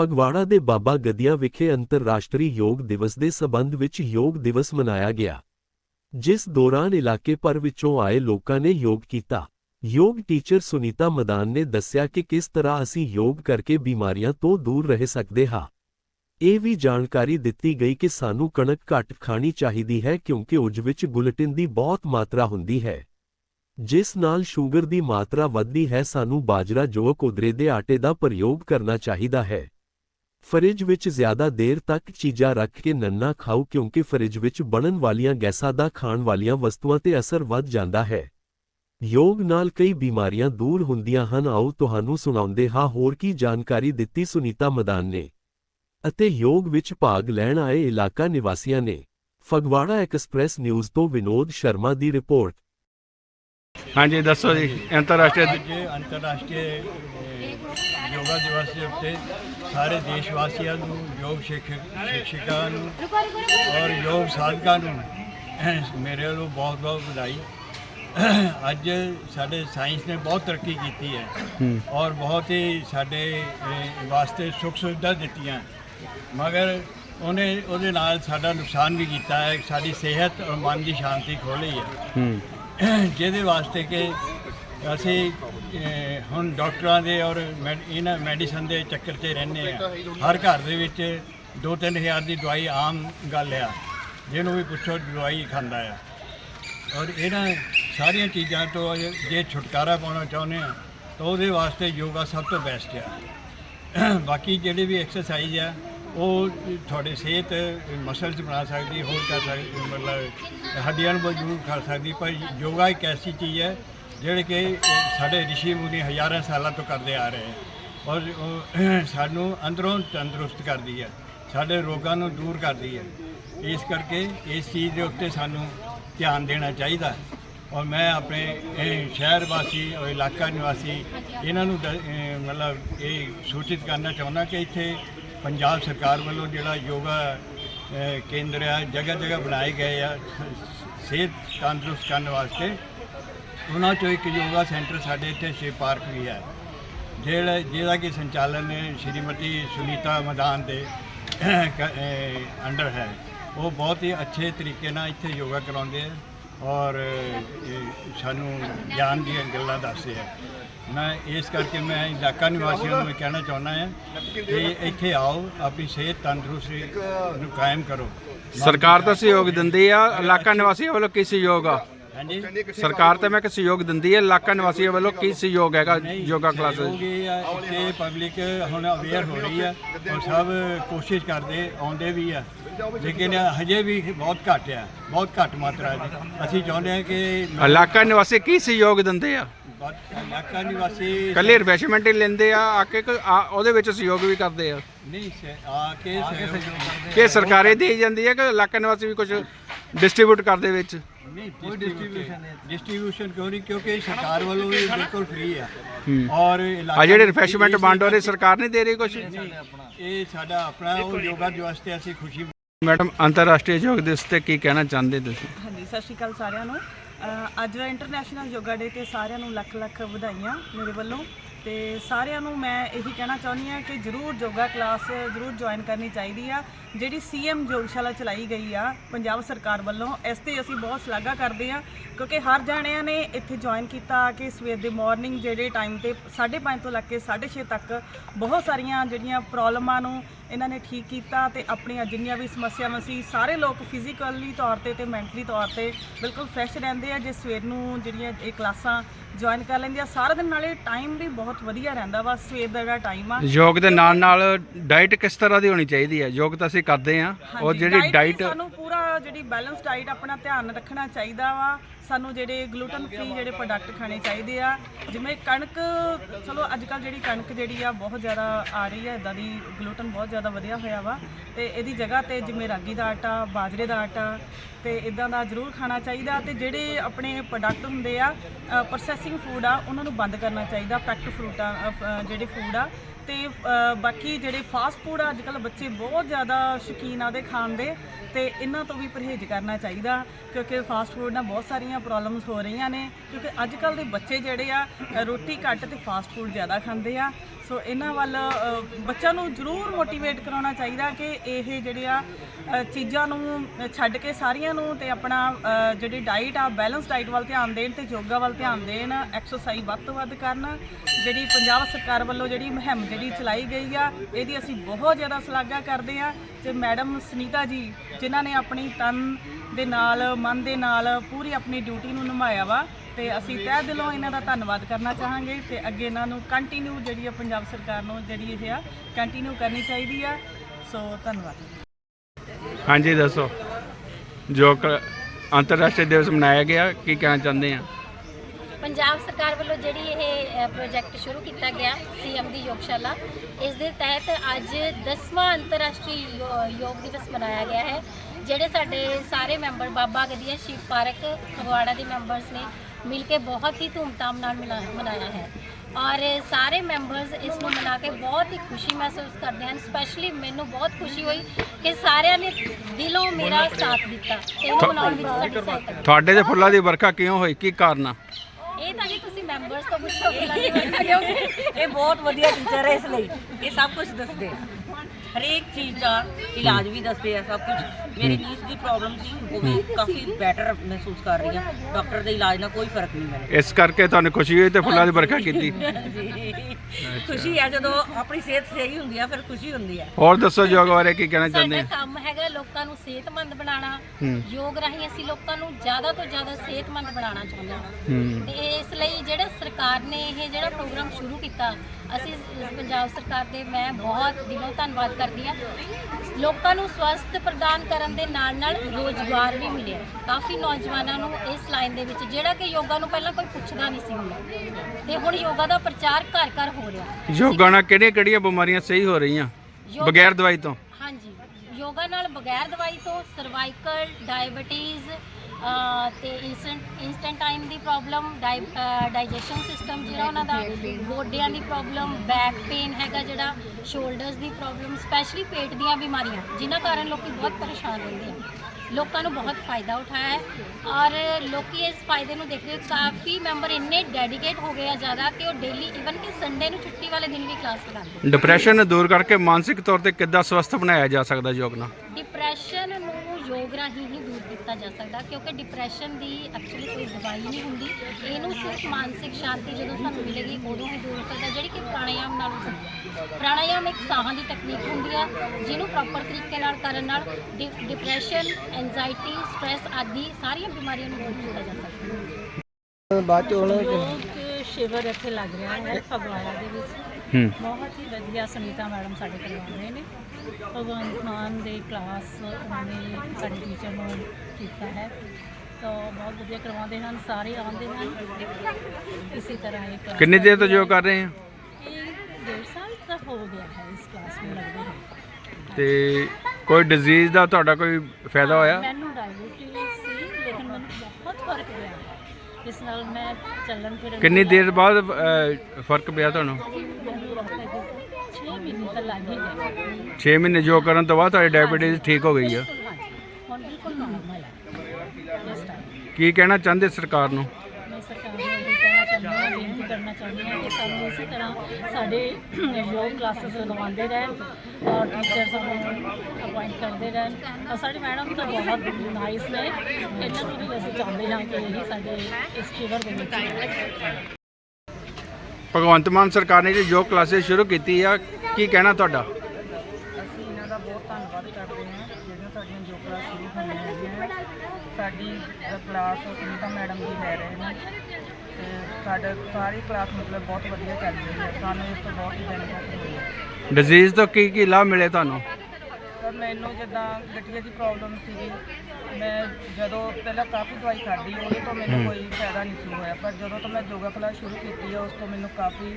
ਫਗਵਾੜਾ ਦੇ ਬਾਬਾ ਗਦੀਆ ਵਿਖੇ ਅੰਤਰਰਾਸ਼ਟਰੀ ਯੋਗ ਦਿਵਸ ਦੇ ਸਬੰਧ ਵਿੱਚ ਯੋਗ ਦਿਵਸ ਮਨਾਇਆ ਗਿਆ। ਜਿਸ ਦੌਰਾਨ ਇਲਾਕੇ ਭਰ ਵਿੱਚੋਂ ਆਏ ਲੋਕਾਂ ਨੇ ਯੋਗ ਕੀਤਾ। ਯੋਗ ਟੀਚਰ ਸੁਨੀਤਾ ਮਦਾਨ ਨੇ ਦੱਸਿਆ ਕਿ ਕਿਸ ਤਰ੍ਹਾਂ ਅਸੀਂ ਯੋਗ ਕਰਕੇ ਬਿਮਾਰੀਆਂ ਤੋਂ ਦੂਰ ਰਹਿ ਸਕਦੇ ਹਾਂ। ਇਹ ਵੀ ਜਾਣਕਾਰੀ ਦਿੱਤੀ ਗਈ ਕਿ ਸਾਨੂੰ ਕਣਕ ਘੱਟ ਖਾਣੀ ਚਾਹੀਦੀ ਹੈ ਕਿਉਂਕਿ ਉਜ ਵਿੱਚ ਗੁਲਟਨ ਦੀ ਬਹੁਤ ਮਾਤਰਾ ਹੁੰਦੀ ਹੈ। ਜਿਸ ਨਾਲ ਸ਼ੂਗਰ ਦੀ ਮਾਤਰਾ ਵੱਧਦੀ ਹੈ, ਸਾਨੂੰ ਬਾਜਰਾ ਜੋ ਕੁਦਰੇ ਦੇ ਆਟੇ ਦਾ ਪ੍ਰਯੋਗ ਕਰਨਾ ਚਾਹੀਦਾ ਹੈ। ਫਰਿੱਜ ਵਿੱਚ ਜ਼ਿਆਦਾ ਦੇਰ ਤੱਕ ਚੀਜ਼ਾਂ ਰੱਖ ਕੇ ਨੰਨਾ ਖਾਓ ਕਿਉਂਕਿ ਫਰਿੱਜ ਵਿੱਚ ਬਣਨ ਵਾਲੀਆਂ ਗੈਸਾਂ ਦਾ ਖਾਣ ਵਾਲੀਆਂ ਵਸਤੂਆਂ ਤੇ ਅਸਰ ਵੱਧ ਜਾਂਦਾ ਹੈ। ਯੋਗ ਨਾਲ ਕਈ ਬਿਮਾਰੀਆਂ ਦੂਰ ਹੁੰਦੀਆਂ ਹਨ। ਆਓ ਤੁਹਾਨੂੰ ਸੁਣਾਉਂਦੇ ਹਾਂ। ਹੋਰ ਕੀ ਜਾਣਕਾਰੀ ਦਿੱਤੀ ਸੁਨੀਤਾ ਮਦਾਨ ਨੇ? ਅਤੇ ਯੋਗ ਵਿੱਚ ਭਾਗ ਲੈਣ ਆਏ ਇਲਾਕਾ ਨਿਵਾਸੀਆਂ ਨੇ? ਫਗਵਾੜਾ ਐਕਸਪ੍ਰੈਸ ਨਿਊਜ਼ ਤੋਂ ਵਿਨੋਦ ਸ਼ਰਮਾ ਦੀ ਰਿਪੋਰਟ। ਹਾਂਜੀ ਦੱਸੋ ਜੀ। ਅੰਤਰਰਾਸ਼ਟਰੀ ਅੱਜ ਅੰਤਰਰਾਸ਼ਟਰੀ ਯੋਗਾ ਦਿਵਸ ਦੇ ਉੱਤੇ ਸਾਰੇ ਦੇਸ਼ ਵਾਸੀਆਂ ਨੂੰ ਯੋਗ ਸਿੱਖਿਅਕਾਂ ਨੂੰ ਔਰ ਯੋਗ ਸਾਧਕਾਂ ਨੂੰ ਮੇਰੇ ਵੱਲੋਂ ਬਹੁਤ ਬਹੁਤ ਵਧਾਈ। ਅੱਜ ਸਾਡੇ ਸਾਇੰਸ ਨੇ ਬਹੁਤ ਤਰੱਕੀ ਕੀਤੀ ਹੈ ਔਰ ਬਹੁਤ ਹੀ ਸਾਡੇ ਵਾਸਤੇ ਸੁੱਖ ਸੁਵਿਧਾ ਦਿੱਤੀਆਂ। ਮਗਰ ਉਹਨੇ ਉਹਦੇ ਨਾਲ ਸਾਡਾ ਨੁਕਸਾਨ ਵੀ ਕੀਤਾ ਹੈ ਸਾਡੀ ਸਿਹਤ ਔਰ ਮਨ ਦੀ ਸ਼ਾਂਤੀ ਖੋਹ ਲਈ ਹੈ। ਜਿਹਦੇ ਵਾਸਤੇ ਕਿ ਅਸੀਂ ਹੁਣ ਡਾਕਟਰਾਂ ਦੇ ਔਰ ਮੈ- ਇਹਨਾਂ ਮੈਡੀਸਨ ਦੇ ਚੱਕਰ 'ਚ ਰਹਿੰਦੇ ਆ। ਹਰ ਘਰ ਦੇ ਵਿੱਚ 2-3000 ਦੀ ਦਵਾਈ ਆਮ ਗੱਲ ਆ। ਜਿਹਨੂੰ ਵੀ ਪੁੱਛੋ, ਦਵਾਈ ਖਾਂਦਾ ਆ। ਔਰ ਇਹਨਾਂ ਸਾਰੀਆਂ ਚੀਜ਼ਾਂ ਤੋਂ ਜੇ ਛੁਟਕਾਰਾ ਪਾਉਣਾ ਚਾਹੁੰਦੇ ਆ, ਤਾਂ ਉਹਦੇ ਵਾਸਤੇ ਯੋਗਾ ਸਭ ਤੋਂ ਬੈਸਟ ਆ। ਬਾਕੀ ਜਿਹੜੇ ਵੀ ਐਕਸਰਸਾਈਜ਼ ਆ, ਉਹ ਤੁਹਾਡੇ ਸਿਹਤ ਮਸਲਸ ਬਣਾ ਸਕਦੀ, ਹੋਰ ਕਰ ਸਕਦੀ, ਮਤਲਬ ਹੱਡੀਆਂ ਨੂੰ ਮਜ਼ਬੂਤ ਕਰ ਸਕਦੀ, ਪਰ ਯੋਗਾ ਇੱਕ ਐਸੀ ਚੀਜ਼ ਹੈ ਜਿਹੜੇ ਕਿ ਸਾਡੇ ਰਿਸ਼ੀ ਮੁਨੀ ਹਜ਼ਾਰਾਂ ਸਾਲਾਂ ਤੋਂ ਕਰਦੇ ਆ ਰਹੇ ਹੈ ਔਰ ਉਹ ਸਾਨੂੰ ਅੰਦਰੋਂ ਤੰਦਰੁਸਤ ਕਰਦੀ ਹੈ ਸਾਡੇ ਰੋਗਾਂ ਨੂੰ ਦੂਰ ਕਰਦੀ ਹੈ ਇਸ ਕਰਕੇ ਇਸ ਚੀਜ਼ ਦੇ ਉੱਤੇ ਸਾਨੂੰ ਧਿਆਨ ਦੇਣਾ ਚਾਹੀਦਾ। ਔਰ ਮੈਂ ਆਪਣੇ ਸ਼ਹਿਰ ਵਾਸੀ ਔਰ ਇਲਾਕਾ ਨਿਵਾਸੀ ਇਹਨਾਂ ਨੂੰ ਦ- ਮਤਲਬ ਇਹ ਸੂਚਿਤ ਕਰਨਾ ਚਾਹੁੰਦਾ ਕਿ ਇੱਥੇ ਪੰਜਾਬ ਸਰਕਾਰ ਵੱਲੋਂ ਜਿਹੜਾ ਯੋਗਾ ਕੇਂਦਰ ਆ ਜਗ੍ਹਾ ਜਗ੍ਹਾ ਬਣਾਏ ਗਏ ਆ ਸਿਹਤ ਤੰਦਰੁਸਤ ਕਰਨ ਵਾਸਤੇ ਉਹਨਾਂ ਚੋਂ ਇੱਕ ਯੋਗਾ ਸੈਂਟਰ ਸਾਡੇ ਇੱਥੇ ਸ਼ਿਵ ਪਾਰਕ ਵੀ ਹੈ। ਜਿਹੜਾ ਜਿਹਦਾ ਕਿ ਸੰਚਾਲਨ ਸ਼੍ਰੀਮਤੀ ਸੁਨੀਤਾ ਮਦਾਨ ਦੇ ਅੰਡਰ ਹੈ। ਉਹ ਬਹੁਤ ਹੀ ਅੱਛੇ ਤਰੀਕੇ ਨਾਲ ਇੱਥੇ ਯੋਗਾ ਕਰਾਉਂਦੇ ਆ ਔਰ ਸਾਨੂੰ ਗਿਆਨ ਦੀਆਂ ਗੱਲਾਂ ਦੱਸਦੇ ਆ। ਮੈਂ ਇਸ ਕਰਕੇ ਮੈਂ ਇਲਾਕਾ ਨਿਵਾਸੀਆਂ ਨੂੰ ਇਹ ਕਹਿਣਾ ਚਾਹੁੰਦਾ ਹਾਂ ਕਿ ਇੱਥੇ ਆਓ, ਆਪਣੀ ਸਿਹਤ ਤੰਦਰੁਸਤੀ ਨੂੰ ਕਾਇਮ ਕਰੋ। ਸਰਕਾਰ ਤਾਂ ਸਹਿਯੋਗ ਦਿੰਦੀ ਆ, ਇਲਾਕਾ ਨਿਵਾਸੀਆਂ ਵੱਲੋਂ ਕੀ ਸਹਿਯੋਗ ਆ? ਹਾਂਜੀ। ਸਰਕਾਰ ਤਾਂ ਮੈਂ ਕਿ ਸਹਿਯੋਗ ਦਿੰਦੀ ਹੈ ਇਲਾਕਾ ਨਿਵਾਸੀਆਂ ਵੱਲੋਂ ਕੀ ਸਹਿਯੋਗ ਹੈਗਾ ਯੋਗਾ ਕਲਾਸਿਸ ਕਿ ਪਬਲਿਕ ਹੁਣ ਅਵੇਅਰ ਹੋ ਰਹੀ ਆ ਔਰ ਸਭ ਕੋਸ਼ਿਸ਼ ਕਰਦੇ ਆਉਂਦੇ ਵੀ ਆ। ਲੇਕਿਨ ਹਜੇ ਵੀ ਬਹੁਤ ਘੱਟ ਆ ਬਹੁਤ ਘੱਟ ਮਾਤਰਾ ਹੈ ਅਸੀਂ ਚਾਹੁੰਦੇ ਹਾਂ ਕਿ ਇਲਾਕਾ ਨਿਵਾਸੀ ਕੀ ਸਹਿਯੋਗ ਦਿੰਦੇ ਆ? ਇਲਾਕਾ ਨਿਵਾਸੀ ਕੱਲੇ ਰਿਫਰੈਸ਼ਮੈਂਟ ਹੀ ਲੈਂਦੇ ਆ ਆ ਕੇ ਕੋਈ ਆ- ਉਹਦੇ ਵਿੱਚ ਸਹਿਯੋਗ ਵੀ ਕਰਦੇ ਆ? ਨਹੀਂ ਸ- ਆ ਕੇ ਸਹਿਯੋਗ ਕਿ ਸਰਕਾਰੇ ਦੇ ਜਾਂਦੀ ਹੈ ਕਿ ਇਲਾਕਾ ਨਿਵਾਸੀ ਵੀ ਕੁਝ ਡਿਸਟ੍ਰੀਬਿਊਟ ਕਰਦੇ ਵਿੱਚ? ਨਹੀਂ ਕੋਈ ਡਿਸਟ੍ਰੀਬਿਊਸ਼ਨ ਡਿਸਟ੍ਰੀਬਿਊਸ਼ਨ ਕਿਉਂ ਨਹੀਂ? ਕਿਉਂਕਿ ਸਰਕਾਰ ਵੱਲੋਂ ਵੀ ਬਿਲਕੁਲ ਫ੍ਰੀ ਆ। ਔਰ ਇਲਾਕਾ ਆ ਜਿਹੜੇ ਰਿਫਰੈਸ਼ਮੈਂਟ ਵੰਡ ਹੋ ਰਹੇ ਸਰਕਾਰ ਨਹੀਂ ਦੇ ਰਹੀ ਕੁਝ ਇਹ ਸਾਡਾ ਆਪਣਾ ਉਹ ਯੋਗਾ ਦਿਵਸ ਤੇ ਅਸੀਂ ਖੁਸ਼ੀ ਮੈਡਮ ਅੰਤਰਰਾਸ਼ਟਰੀ ਯੋਗ ਦਿਵਸ ਤੇ ਕੀ ਕਹਿਣਾ ਚਾਹੁੰਦੇ ਤੁਸੀਂ? ਹਾਂਜੀ ਸਤਿ ਸ਼੍ਰੀ ਅਕਾਲ ਸਾਰਿਆਂ ਨੂੰ। ਅੱਜ ਦਾ ਇੰਟਰਨੈਸ਼ਨਲ ਯੋਗਾ ਡੇ ਤੇ ਸਾਰਿਆਂ ਨੂੰ ਲੱਖ ਲੱਖ ਵਧਾਈਆਂ ਮੇਰੇ ਵੱਲੋਂ। ਤੇ ਸਾਰਿਆਂ ਨੂੰ ਮੈਂ ਇਹੀ ਕਹਿਣਾ ਚਾਹੁੰਦੀ ਹਾਂ ਕਿ ਜਰੂਰ ਯੋਗਾ ਕਲਾਸ ਜਰੂਰ ਜੁਆਇਨ ਕਰਨੀ ਚਾਹੀਦੀ ਆ। ਜਿਹੜੀ ਸੀਐਮ ਯੋਗਸ਼ਾਲਾ ਚਲਾਈ ਗਈ ਆ ਪੰਜਾਬ ਸਰਕਾਰ ਵੱਲੋਂ, ਇਸ ਤੇ ਅਸੀਂ ਬਹੁਤ ਸ਼ਲਾਘਾ ਕਰਦੇ ਆ ਕਿਉਂਕਿ ਹਰ ਜਾਣਿਆਂ ਨੇ ਇੱਥੇ ਜੁਆਇਨ ਕੀਤਾ ਕਿ ਸਵੇਰ ਦੇ ਮਾਰਨਿੰਗ ਜਿਹੜੇ ਟਾਈਮ ਤੇ 5:30 ਤੋਂ ਲੱਗ ਕੇ 6:30 ਤੱਕ ਬਹੁਤ ਸਾਰੀਆਂ ਜਿਹੜੀਆਂ ਪ੍ਰੋਬਲਮਾਂ ਨੂੰ ਇਹਨਾਂ ਨੇ ਠੀਕ ਕੀਤਾ ਤੇ ਆਪਣੀਆਂ ਜਿੰਨੀਆਂ ਵੀ ਸਮੱਸਿਆਵਾਂ ਸੀ ਸਾਰੇ ਲੋਕ ਫਿਜ਼ੀਕਲੀ ਤੌਰ ਤੇ ਤੇ ਮੈਂਟਲੀ ਤੌਰ ਤੇ ਬਿਲਕੁਲ ਫਰੈਸ਼ ਰਹਿੰਦੇ ਆ ਜੇ ਸਵੇਰ ਨੂੰ ਜਿਹੜੀਆਂ ਇਹ ਕਲਾਸਾਂ ਜੁਆਇਨ ਕਰ ਲੈਂਦੇ ਆ ਸਾਰਾ ਦਿਨ ਨਾਲੇ ਟਾਈਮ ਵੀ ਬਹੁਤ ਵਧੀਆ ਰਹਿੰਦਾ ਵਾ ਸਵੇਰ ਦਾ ਜਿਹੜਾ ਟਾਈਮ ਆ। ਯੋਗ ਦੇ ਨਾਲ ਨਾਲ ਡਾਈਟ ਕਿਸ ਤਰ੍ਹਾਂ ਦੀ ਹੋਣੀ ਚਾਹੀਦੀ ਹੈ ਯੋਗ ਤਾਂ ਅਸੀਂ ਕਰਦੇ ਆ ਉਹ ਹਾਂਜੀ, ਜਿਹੜੀ diet ਡਾਈਟ ਸਾਨੂੰ ਪੂਰਾ ਜਿਹੜੀ ਬੈਲੈਂਸ ਡਾਈਟ ਆਪਣਾ ਧਿਆਨ ਰੱਖਣਾ ਚਾਹੀਦਾ ਵਾ ਸਾਨੂੰ ਜਿਹੜੇ ਗਲੂਟਨ ਫ੍ਰੀ ਜਿਹੜੇ ਪ੍ਰੋਡਕਟ ਖਾਣੇ ਚਾਹੀਦੇ ਆ, ਜਿਵੇਂ ਕਣਕ, ਚਲੋ ਅੱਜ ਕੱਲ ਜਿਹੜੀ ਕਣਕ ਜਿਹੜੀ ਆ ਬਹੁਤ ਜ਼ਿਆਦਾ ਆ ਰਹੀ ਹੈ ਇਦਾਂ ਦੀ ਗਲੂਟਨ ਬਹੁਤ ਜ਼ਿਆਦਾ ਵਧਿਆ ਹੋਇਆ ਵਾ, ਤੇ ਇਹਦੀ ਜਗ੍ਹਾ ਤੇ ਜਿਵੇਂ ਰਾਗੀ ਦਾ ਆਟਾ, ਬਾਜਰੇ ਦਾ ਆਟਾ, ਤੇ ਇਦਾਂ ਦਾ ਜ਼ਰੂਰ ਖਾਣਾ ਚਾਹੀਦਾ, ਤੇ ਜਿਹੜੇ ਆਪਣੇ ਪ੍ਰੋਡਕਟ ਹੁੰਦੇ ਆ ਪ੍ਰੋਸੈਸਿੰਗ ਫੂਡ ਆ, ਉਹਨਾਂ ਨੂੰ ਬੰਦ ਕਰਨਾ ਚਾਹੀਦਾ ਪੈਕਟ ਫਰੂਟਾਂ ਜਿਹੜੇ ਫੂਡ ਆ ਤੇ ਅ, ਬਾਕੀ ਜਿਹੜੇ ਫਾਸਟ ਫੂਡ ਅੱਜ ਕੱਲ ਬੱਚੇ ਬਹੁਤ ਜ਼ਿਆਦਾ ਸ਼ੌਕੀਨ ਆ ਉਹਦੇ ਖਾਣ ਦੇ ਤੇ ਇਹਨਾਂ ਤੋਂ ਵੀ ਪਰਹੇਜ਼ ਕਰਨਾ ਚਾਹੀਦਾ ਕਿਉਂਕਿ ਫਾਸਟ ਫੂਡ ਨਾਲ ਬਹੁਤ ਸਾਰੀਆਂ ਪ੍ਰੋਬਲਮਸ ਹੋ ਰਹੀਆਂ ਨੇ ਕਿਉਂਕਿ ਅੱਜ ਕੱਲ ਦੇ ਬੱਚੇ ਜਿਹੜੇ ਆ ਅ, ਰੋਟੀ ਘੱਟ ਤੇ ਫਾਸਟ ਫੂਡ ਜ਼ਿਆਦਾ ਖਾਂਦੇ ਆ ਸੋ ਇਹਨਾਂ ਵੱਲ ਅ, ਬੱਚਿਆਂ ਨੂੰ ਜ਼ਰੂਰ ਮੋਟੀਵੇਟ ਕਰਾਉਣਾ ਚਾਹੀਦਾ ਕਿ ਇਹ ਜਿਹੜੇ ਆ ਅ, ਚੀਜ਼ਾਂ ਨੂੰ ਛੱਡ ਕੇ ਸਾਰੀਆਂ ਨੂੰ ਤੇ ਆਪਣਾ ਅ, ਜਿਹੜੀ ਡਾਈਟ ਆ ਬੈਲੈਂਸ ਡਾਈਟ ਵੱਲ ਧਿਆਨ ਦੇਣ ਤੇ ਯੋਗਾ ਵੱਲ ਧਿਆਨ ਦੇਣ ਐਕਸਰਸਾਈਜ਼ ਵੱਧ ਤੋਂ ਵੱਧ ਕਰਨ ਜਿਹੜੀ ਪੰਜਾਬ ਸਰਕਾਰ ਵੱਲੋਂ ਜਿਹੜੀ ਮੁਹਿੰਮ ਜਿਹੜੀ ਚਲਾਈ ਗਈ ਆ, ਇਹਦੀ ਅਸੀਂ ਬਹੁਤ ਜ਼ਿਆਦਾ ਸ਼ਲਾਘਾ ਕਰਦੇ ਆ ਤੇ ਮੈਡਮ ਸੁਨੀਤਾ ਜੀ, ਜਿਨ੍ਹਾਂ ਨੇ ਆਪਣੀ ਤਨ ਦੇ ਨਾਲ, ਮਨ ਦੇ ਨਾਲ ਪੂਰੀ ਆਪਣੀ ਡਿਊਟੀ ਨੂੰ ਨਿਭਾਇਆ ਵਾ, ਤੇ ਅਸੀਂ ਤਹਿ ਦਿਲੋਂ ਇਹਨਾਂ ਦਾ ਧੰਨਵਾਦ ਕਰਨਾ ਚਾਹਾਂਗੇ ਤੇ ਅੱਗੇ ਇਹਨਾਂ ਨੂੰ ਕੰਟੀਨਿਊ ਜਿਹੜੀ ਆ ਪੰਜਾਬ ਸਰਕਾਰ ਨੂੰ ਜਿਹੜੀ ਇਹ ਆ ਕੰਟੀਨਿਊ ਕਰਨੀ ਚਾਹੀਦੀ ਆ, ਸੋ ਧੰਨਵਾਦ। ਹਾਂਜੀ, ਦੱਸੋ। ਯੋਗ ਅੰਤਰਰਾਸ਼ਟਰੀ ਦਿਵਸ ਮਨਾਇਆ ਗਿਆ, ਕੀ ਕਹਿਣਾ ਚਾਹੁੰਦੇ ਆ? ਪੰਜਾਬ ਸਰਕਾਰ ਵੱਲੋਂ ਜਿਹੜੀ ਇਹ ਪ੍ਰੋਜੈਕਟ ਸ਼ੁਰੂ ਕੀਤਾ ਗਿਆ ਸੀਐਮ ਦੀ ਯੋਗਸ਼ਾਲਾ ਇਸ ਦੇ ਤਹਿਤ ਅੱਜ 10ਵਾਂ ਅੰਤਰਰਾਸ਼ਟਰੀ ਯੋਗ ਦਿਵਸ ਮਨਾਇਆ ਗਿਆ ਹੈ ਜਿਹੜੇ ਸਾਡੇ ਸਾਰੇ ਮੈਂਬਰ ਬਾਬਾ ਗਦੀਆ ਸ਼ਿਵ ਪਾਰਕ ਫਗਵਾੜਾ ਦੇ ਮੈਂਬਰਸ ਨੇ ਮਿਲ ਕੇ ਬਹੁਤ ਹੀ ਧੂਮਧਾਮ ਨਾਲ ਮਨਾ- ਮਨਾਇਆ ਹੈ। ਔਰ ਸਾਰੇ ਮੈਂਬਰਸ ਇਸ ਨੂੰ ਮਨਾ ਕੇ ਬਹੁਤ ਹੀ ਖੁਸ਼ੀ ਮਹਿਸੂਸ ਕਰਦੇ ਹਨ ਸਪੈਸ਼ਲੀ ਮੈਨੂੰ ਬਹੁਤ ਖੁਸ਼ੀ ਹੋਈ ਕਿ ਸਾਰਿਆਂ ਨੇ ਦਿਲੋਂ ਮੇਰਾ ਸਾਥ ਦਿੱਤਾ ਤੇ ਇਹਨੂੰ ਮਨਾਉਣ ਵਿੱਚ ਸਾਡੀ ਸਹਾਇਤਾ ਤੁਹਾਡੇ ਦੇ ਫੁੱਲਾਂ ਦੀ ਵਰਖਾ ਕਿਉਂ ਹੋਈ? ਕੀ ਕਾਰਨ ਆ? ਇਹ ਤਾਂ ਜੀ ਤੁਸੀਂ ਮੈਂਬਰਸ ਤੋਂ ਪੁੱਛੋ ਕਿਉਂਕਿ ਇਹ ਬਹੁਤ ਵਧੀਆ ਟੀਚਰ ਹੈ ਇਸ ਲਈ। ਇਹ ਸਭ ਕੁਝ ਦੱਸਦੇ ਆ। ਹਰੇਕ ਚੀਜ਼ ਦਾ ਇਲਾਜ ਵੀ ਦੱਸਦੇ ਆ ਸਭ ਕੁਝ ਮੇਰੀ ਨੀਸ ਦੀ ਪ੍ਰੋਬਲਮ ਸੀ ਉਹ ਵੀ ਕਾਫੀ ਬੈਟਰ ਮਹਿਸੂਸ ਕਰ ਰਹੀ ਹਾਂ ਡਾਕਟਰ ਦੇ ਇਲਾਜ ਨਾਲ ਕੋਈ ਫ਼ਰਕ ਨਹੀਂ ਮੈਨੂੰ ਇਸ ਕਰਕੇ ਤੁਹਾਨੂੰ ਖੁਸ਼ੀ ਹੋਈ ਤੇ ਫੁੱਲਾਂ ਦੀ ਵਰਖਾ ਕੀਤੀ। ਜੀ ਖੁਸ਼ੀ ਹੈ ਜਦੋਂ ਆਪਣੀ ਸਿਹਤ ਸਹੀ ਹੁੰਦੀ ਆ ਫਿਰ ਖੁਸ਼ੀ ਹੁੰਦੀ ਹੈ ਹੋਰ ਦੱਸੋ ਯੋਗ ਬਾਰੇ ਕੀ ਕਹਿਣਾ ਚਾਹੁੰਦੇ ਸਾਡਾ ਆ ਕੰਮ ਹੈਗਾ ਲੋਕਾਂ ਨੂੰ ਸਿਹਤਮੰਦ ਬਣਾਉਣਾ। ਹੂੰ। ਯੋਗ ਰਾਹੀਂ ਅਸੀਂ ਲੋਕਾਂ ਨੂੰ ਜ਼ਿਆਦਾ ਤੋਂ ਜ਼ਿਆਦਾ ਸਿਹਤਮੰਦ ਬਣਾਉਣਾ ਚਾਹੁੰਦੇ ਹਾਂ। ਹੂੰ। ਤੇ ਇਸ ਲਈ ਜਿਹੜਾ ਸਰਕਾਰ ਨੇ ਇਹ ਜਿਹੜਾ ਪ੍ਰੋਗਰਾਮ ਸ਼ੁਰੂ ਕੀਤਾ ਅਸੀਂ ਪੰਜਾਬ ਸਰਕਾਰ ਦੇ ਮੈਂ ਬਹੁਤ ਦਿਲੋਂ ਧੰਨਵਾਦ ਕਰਦੀ ਹਾਂ। ਲੋਕਾਂ ਨੂੰ ਸਵਸਥ ਪ੍ਰਦਾਨ ਕਰਨ ਦੇ ਨਾਲ ਨਾਲ ਰੋਜ਼ਗਾਰ ਵੀ ਮਿਲਿਆ ਕਾਫੀ ਨੌਜਵਾਨਾਂ ਨੂੰ ਇਸ ਲਾਈਨ ਦੇ ਵਿੱਚ ਜਿਹੜਾ ਕਿ ਯੋਗਾ ਨੂੰ ਪਹਿਲਾਂ ਕੋਈ ਪੁੱਛਦਾ ਨਹੀਂ ਸੀ ਹੁੰਦਾ। ਤੇ ਹੁਣ ਯੋਗਾ ਦਾ ਪ੍ਰਚਾਰ ਘਰ ਘਰ ਹੋ ਰਿਹਾ। ਯੋਗਾ ਨਾਲ ਕਿਹੜੀਆਂ ਕਿਹੜੀਆਂ ਬਿਮਾਰੀਆਂ ਸਹੀ ਹੋ ਰਹੀਆਂ? ਯੋਗਾ- ਬਗੈਰ ਦਵਾਈ ਤੋਂ? ਹਾਂਜੀ ਯੋਗਾ ਨਾਲ ਬਗੈਰ ਦਵਾਈ ਤੋਂ ਸਰਵਾਈਕਲ ਡਾਇਬੀਟੀਜ਼ ਤੇ ਇਨਸਟੈਂਟ ਇਨਸਟੈਂਟਾਈਨ ਦੀ ਪ੍ਰੋਬਲਮ ਡਾਈਜੈਸ਼ਨ ਸਿਸਟਮ ਜਿਹੜਾ ਉਹਨਾਂ ਦਾ ਗੋਡਿਆਂ ਦੀ ਪ੍ਰੋਬਲਮ ਬੈਕ ਪੇਨ ਹੈਗਾ ਜਿਹੜਾ ਸ਼ੋਲਡਰਸ ਦੀ ਪ੍ਰੋਬਲਮ ਸਪੈਸ਼ਲੀ ਪੇਟ ਦੀਆਂ ਬਿਮਾਰੀਆਂ ਜਿਨ੍ਹਾਂ ਕਾਰਨ ਲੋਕੀ ਬਹੁਤ ਪਰੇਸ਼ਾਨ ਰਹਿੰਦੇ ਆ। ਲੋਕਾਂ ਨੂੰ ਬਹੁਤ ਫਾਇਦਾ ਉਠਾਇਆ ਹੈ। ਔਰ ਲੋਕੀ ਇਸ ਫਾਇਦੇ ਨੂੰ ਦੇਖਦੇ ਹੋਏ ਕਾਫੀ ਮੈਂਬਰ ਇੰਨੇ ਡੈਡੀਕੇਟ ਹੋ ਗਏ ਆ ਜ਼ਿਆਦਾ ਕਿ ਉਹ ਡੇਲੀ ਇਵਨ ਕਿ ਸੰਡੇ ਨੂੰ ਛੁੱਟੀ ਵਾਲੇ ਦਿਨ ਵੀ ਕਲਾਸ ਲਗਾਉਂਦੇ ਡਿਪਰੈਸ਼ਨ ਨੂੰ ਦੂਰ ਕਰਕੇ ਮਾਨਸਿਕ ਤੌਰ ਤੇ ਕਿੱਦਾਂ ਸਵਸਥ ਬਣਾਇਆ ਜਾ ਸਕਦਾ ਯੋਗ ਨਾਲ ਡਿਪਰੈਸ਼ਨ ਯੋਗ ਰਾਹੀਂ ਹੀ ਦੂਰ ਕੀਤਾ ਜਾ ਸਕਦਾ ਕਿਉਂਕਿ ਡਿਪਰੈਸ਼ਨ ਦੀ ਐਕਚੁਅਲੀ ਕੋਈ ਦਵਾਈ ਨਹੀਂ ਹੁੰਦੀ। ਇਹਨੂੰ ਸਿਰਫ ਮਾਨਸਿਕ ਸ਼ਾਂਤੀ ਜਦੋਂ ਸਾਨੂੰ ਮਿਲੇਗੀ ਉਦੋਂ ਹੀ ਦੂਰ ਹੋ ਸਕਦਾ। ਜਿਹੜੀ ਕਿ ਪ੍ਰਾਣਾਯਾਮ ਨਾਲ ਹੁੰਦੀ ਹੈ। ਪ੍ਰਾਣਾਯਾਮ ਇੱਕ ਸਾਹਾਂ ਦੀ ਟੈਕਨੀਕ ਹੁੰਦੀ ਆ ਜਿਹਨੂੰ ਪ੍ਰੋਪਰ ਤਰੀਕੇ ਨਾਲ ਕਰਨ ਨਾਲ ਡਿ- ਡਿਪਰੈਸ਼ਨ ਐਂਜ਼ਾਈਟੀ ਸਟ੍ਰੈਸ ਆਦਿ ਸਾਰੀਆਂ ਬਿਮਾਰੀਆਂ ਨੂੰ ਦੂਰ ਕੀਤਾ ਜਾ ਸਕਦਾ। ਯੋਗ ਸ਼ਿਵਰ ਇੱਥੇ ਲੱਗ ਰਿਹਾ ਹੈ ਫਗਵਾੜਾ ਦੇ ਵਿੱਚ। ਹੂੰ ਬਹੁਤ ਹੀ ਵਧੀਆ ਸੁਨੀਤਾ ਮੈਡਮ ਸਾਡੇ ਕਰਵਾ ਰਹੇ ਨੇ। ਭਗਵੰਤ ਮਾਨ ਦੇ ਕਲਾਸ ਉਹਨਾਂ ਸਾਡੇ ਟੀਚਰ ਨੂੰ ਕੀਤਾ ਹੈ। ਤਾਂ ਬਹੁਤ ਵਧੀਆ ਕਰਵਾਉਂਦੇ ਹਨ ਸਾਰੇ ਆਉਂਦੇ ਹਨ। ਇਸੇ ਤਰ੍ਹਾਂ ਇਹ class ਕਿੰਨੀ ਦੇਰ ਤੋਂ ਯੋਗ ਕਰ ਰਹੇ ਆ ਇਹ ਡੇਢ ਸਾਲ ਦਾ ਹੋ ਗਿਆ ਹੈ ਇਸ ਕਲਾਸ ਨੂੰ ਲੱਗਦੇ ਹੈ ਤੇ ਕੋਈ ਡਿਜ਼ੀਜ਼ ਦਾ ਤੁਹਾਡਾ ਕੋਈ ਫਾਇਦਾ ਹੋਇਆ? ਮੈਨੂੰ ਡਾਇਬੀਟੀਜ਼ ਸੀ ਲੇਕਿਨ ਮੈਨੂੰ ਬਹੁਤ ਫ਼ਰਕ ਪਿਆ। ਇਸ ਨਾਲ ਮੈਂ ਚੱਲਣ ਫਿਰਨ ਕਿੰਨੀ ਦੇਰ ਬਾਅਦ ਅਹ, ਫ਼ਰਕ ਪਿਆ ਤੁਹਾਨੂੰ? ਮੈਨੂੰ ਲੱਗਦਾ ਕਿ 6 ਮਹੀਨੇ ਤਾਂ ਲੱਗ ਹੀ ਗਏ। 6 ਮਹੀਨੇ ਯੋਗ ਕਰਨ ਤੋਂ ਬਾਅਦ ਤੁਹਾਡੀ ਡਾਇਬੀਟੀਜ਼ ਠੀਕ ਹੋ ਗਈ ਆ? ਹੁਣ ਬਿਲਕੁਲ ਨਾਰਮਲ ਹੈ ਇਸ ਟਾਈਮ ਕੀ ਕਹਿਣਾ ਚਾਹੁੰਦੇ ਸਰਕਾਰ ਨੂੰ ਮੈਂ ਸਰਕਾਰ ਨੂੰ ਇਹ ਕਹਿਣਾ ਚਾਹੁੰਦੀ ਹਾਂ ਬੇਨਤੀ ਕਰਨਾ ਚਾਹੁੰਦੀ ਹਾਂ ਕਿ ਸਾਨੂੰ ਇਸੇ ਤਰ੍ਹਾਂ ਸਾਡੇ ਯੋਗ ਕਲਾਸਿਸ ਲਗਵਾਉਂਦੇ ਰਹਿਣ ਔਰ ਟੀਚਰ ਸਾਨੂੰ ਅਪਾਇੰਟ ਕਰਦੇ ਰਹਿਣ। ਔਰ ਸਾਡੇ ਮੈਡਮ ਤਾਂ ਬਹੁਤ ਨਾਈਸ ਨੇ। ਇਹਨਾਂ ਨੂੰ ਵੀ ਅਸੀਂ ਚਾਹੁੰਦੇ ਹਾਂ ਕਿ ਇਹ ਸਾਡੇ ਇਸ ਫੀਵਰ ਦੇ ਵਿੱਚ ਭਗਵੰਤ ਮਾਨ ਸਰਕਾਰ ਨੇ ਜਿਹੜੀ ਯੋਗ ਕਲਾਸਿਸ ਸ਼ੁਰੂ ਕੀਤੀ ਆ ਕੀ ਕਹਿਣਾ ਤੁਹਾਡਾ? ਅਸੀਂ ਇਹਨਾਂ ਦਾ ਬਹੁਤ ਧੰਨਵਾਦ ਕਰਦੇ ਹਾਂ। ਜਿਹੜੀਆਂ ਸਾਡੀਆਂ ਜੋ ਕਲਾਸ ਸ਼ੁਰੂ ਹੋਈਆਂ ਹੈਗੀਆਂ ਸਾਡੀ ਕਲਾਸ ਸੁਨੀਤਾ ਮੈਡਮ ਜੀ ਲੈ ਰਹੇ ਨੇ। ਤੇ ਸਾਡਾ ਸਾਰੀ ਕਲਾਸ ਮਤਲਬ ਬਹੁਤ ਵਧੀਆ ਚੱਲ ਰਹੀ ਹੈ। ਸਾਨੂੰ ਇਸ ਤੋਂ ਬਹੁਤ ਹੀ ਬੈਨੀਫਿਟ ਹੋਈ ਡਿਜ਼ੀਜ਼ ਤੋਂ ਕੀ ਕੀ ਲਾਭ ਮਿਲੇ ਤੁਹਾਨੂੰ? ਸਰ ਮੈਨੂੰ ਜਿੱਦਾਂ ਗਠੀਏ ਦੀ ਪ੍ਰੋਬਲਮ ਸੀਗੀ। ਮੈਂ ਜਦੋਂ ਪਹਿਲਾਂ ਕਾਫੀ ਦਵਾਈ ਖਾਧੀ ਉਹਦੇ ਤੋਂ ਮੈਨੂੰ ਕੋਈ ਫਾਇਦਾ ਨਹੀਂ ਸੀ ਹੋਇਆ। ਪਰ ਜਦੋਂ ਤੋਂ ਮੈਂ ਯੋਗਾ ਕਲਾਸ ਸ਼ੁਰੂ ਕੀਤੀ ਹੈ ਉਸ ਤੋਂ ਮੈਨੂੰ ਕਾਫੀ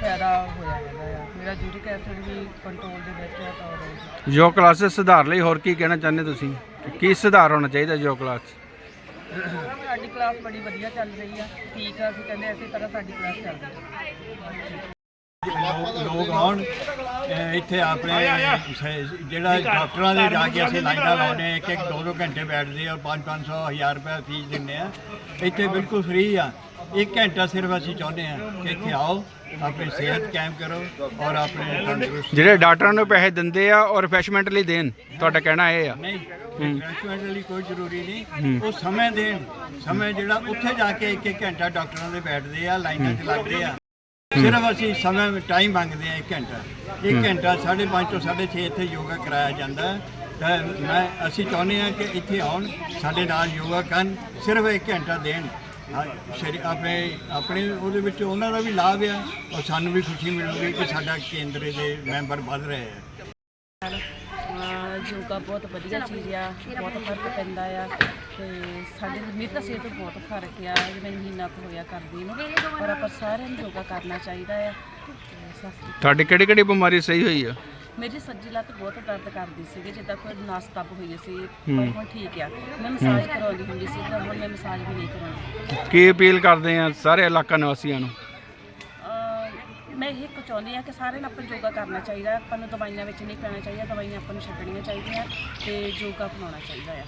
ਫਾਇਦਾ ਹੋਇਆ ਹੈਗਾ ਆ। ਮੇਰਾ ਯੂਰਿਕ ਐਸਿਡ ਵੀ ਕੰਟਰੋਲ ਦੇ ਵਿੱਚ ਹੈ ਤਾਂ ਉਹਦੇ ਯੋਗ ਕਲਾਸਿਸ ਸੁਧਾਰ ਲਈ ਹੋਰ ਕੀ ਕਹਿਣਾ ਚਾਹੁੰਦੇ ਤੁਸੀਂ? ਕੀ ਸੁਧਾਰ ਹੋਣਾ ਚਾਹੀਦਾ ਯੋਗ ਕਲਾਸ 'ਚ? ਸਾਡੀ ਕਲਾਸ ਬੜੀ ਵਧੀਆ ਚੱਲ ਰਹੀ ਆ। ਠੀਕ ਆ ਅਸੀਂ ਕਹਿੰਦੇ ਇਸੇ ਤਰ੍ਹਾਂ ਸਾਡੀ ਕਲਾਸ ਚੱਲਦੀ ਲੋਕ ਲੋਕ ਆਉਣ ਇੱਥੇ ਆਪਣੇ ਜਿਹੜਾ ਡਾਕਟਰਾਂ ਦੇ ਜਾ ਕੇ ਅਸੀਂ ਲਾਈਨਾਂ ਲਾਉਨੇ ਇੱਕ ਇੱਕ ਦੋ ਦੋ ਘੰਟੇ ਬੈਠਦੇ ਆ 5 500 1000 ਰੁਪਏ ਫੀਸ ਦਿੰਦੇ ਆ। ਇੱਥੇ ਬਿਲਕੁਲ ਫ੍ਰੀ ਆ। ਇੱਕ ਘੰਟਾ ਸਿਰਫ ਅਸੀਂ ਚਾਹੁੰਦੇ ਆ ਕਿ ਇੱਥੇ ਆਓ ਆਪਣੀ ਸਿਹਤ ਕਾਇਮ ਕਰੋ ਔਰ ਆਪਣੇ ਤੰਦਰੁਸਤ ਜਿਹੜੇ ਡਾਕਟਰਾਂ ਨੂੰ ਪੈਸੇ ਦਿੰਦੇ ਆ ਔਰ ਰਿਫਰੈਸ਼ਮੈਂਟ ਲਈ ਦੇਣ ਤੁਹਾਡਾ ਕਹਿਣਾ ਇਹ ਆ। ਨਹੀਂ ਰਿਫਰੈਸ਼ਮੈਂਟ ਲਈ ਕੋਈ ਜ਼ਰੂਰੀ ਨਹੀਂ। ਉਹ ਸਮੇਂ ਦੇਣ ਸਮੇਂ ਜਿਹੜਾ ਉੱਥੇ ਜਾ ਕੇ ਇੱਕ ਇੱਕ ਘੰਟਾ ਡਾਕਟਰਾਂ ਦੇ ਬੈਠਦੇ ਆ ਲਾਈਨਾਂ 'ਚ ਲੱਗਦੇ ਆ। ਸਿਰਫ ਅਸੀਂ ਸਮੇਂ ਟਾਈਮ ਮੰਗਦੇ ਆ 1 ਘੰਟਾ। 1 ਘੰਟਾ 5:30 ਤੋਂ 6:30 ਇੱਥੇ ਯੋਗਾ ਕਰਾਇਆ ਜਾਂਦਾ। ਹੈ। ਤਾਂ ਮੈਂ ਅਸੀਂ ਚਾਹੁੰਦੇ ਆ ਕਿ ਇੱਥੇ ਆਉਣ ਸਾਡੇ ਨਾਲ ਯੋਗਾ ਕਰਨ ਸਿਰਫ 1 ਘੰਟਾ ਦੇਣ। ਹਾਂ, ਸ਼ਰੀ ਆਪਣੇ ਆਪਣੇ ਉਹਦੇ ਵਿੱਚ ਉਹਨਾਂ ਦਾ ਵੀ ਲਾਭ ਆ ਔਰ ਸਾਨੂੰ ਵੀ ਖੁਸ਼ੀ ਮਿਲੂਗੀ ਕਿ ਸਾਡਾ ਕੇਂਦਰ ਦੇ ਮੈਂਬਰ ਵੱਧ ਰਹੇ ਆ। ਯੋਗਾ ਬਹੁਤ ਵਧੀਆ ਚੀਜ਼ ਆ ਬਹੁਤ ਫ਼ਰਕ ਪੈਂਦਾ ਆ ਤੇ ਸਾਡੇ ਮੇਰੀ ਤਾਂ ਸਿਹਤ ਬਹੁਤ ਫ਼ਰਕ ਆ ਜਿਵੇਂ ਮਹੀਨਾ ਕੁ ਹੋਇਆ ਕਰਦੀ ਨੂੰ ਪਰ ਆਪਾਂ ਸਾਰਿਆਂ ਨੂੰ ਯੋਗਾ ਕਰਨਾ ਚਾਹੀਦਾ ਆ। ਤੁਹਾਡੀ ਕਿਹੜੀ ਕਿਹੜੀ ਬਿਮਾਰੀ ਸਹੀ ਹੋਈ ਆ। ਮੇਰੀ ਸੱਜੀ ਲੱਤ ਬਹੁਤ ਦਰਦ ਕਰਦੀ ਸੀਗੀ ਜਿੱਦਾਂ ਕੋਈ ਨਸ ਦੱਬ ਹੋਈ ਸੀ ਪਰ ਹੁਣ ਠੀਕ ਆ। ਮੈਂ ਮਸਾਜ ਕਰਾਉਂਦੀ ਹੁੰਦੀ ਸੀ ਤਾਂ ਹੁਣ ਮੈਂ ਮਸਾਜ ਵੀ ਨਹੀਂ ਕਰਾਉਂਦੀ। ਕੀ ਅਪੀਲ ਕਰਦੇ ਆ ਸਾਰੇ ਇਲਾਕਾ ਨਿਵਾਸੀਆਂ ਨੂੰ? ਅਹ ਮੈਂ ਇਹ ਚਾਹੁੰਦੀ ਹਾਂ ਕਿ ਸਾਰਿਆਂ ਨੂੰ ਆਪਾਂ ਨੂੰ ਯੋਗਾ ਕਰਨਾ ਚਾਹੀਦਾ ਹੈ। ਆਪਾਂ ਨੂੰ ਦਵਾਈਆਂ ਵਿੱਚ ਨਹੀਂ ਪੈਣਾ ਚਾਹੀਦਾ ਦਵਾਈਆਂ ਆਪਾਂ ਨੂੰ ਛੱਡਣੀਆਂ ਚਾਹੀਦੀਆਂ ਤੇ ਯੋਗਾ ਅਪਣਾਉਣਾ ਚਾਹੀਦਾ ਆ।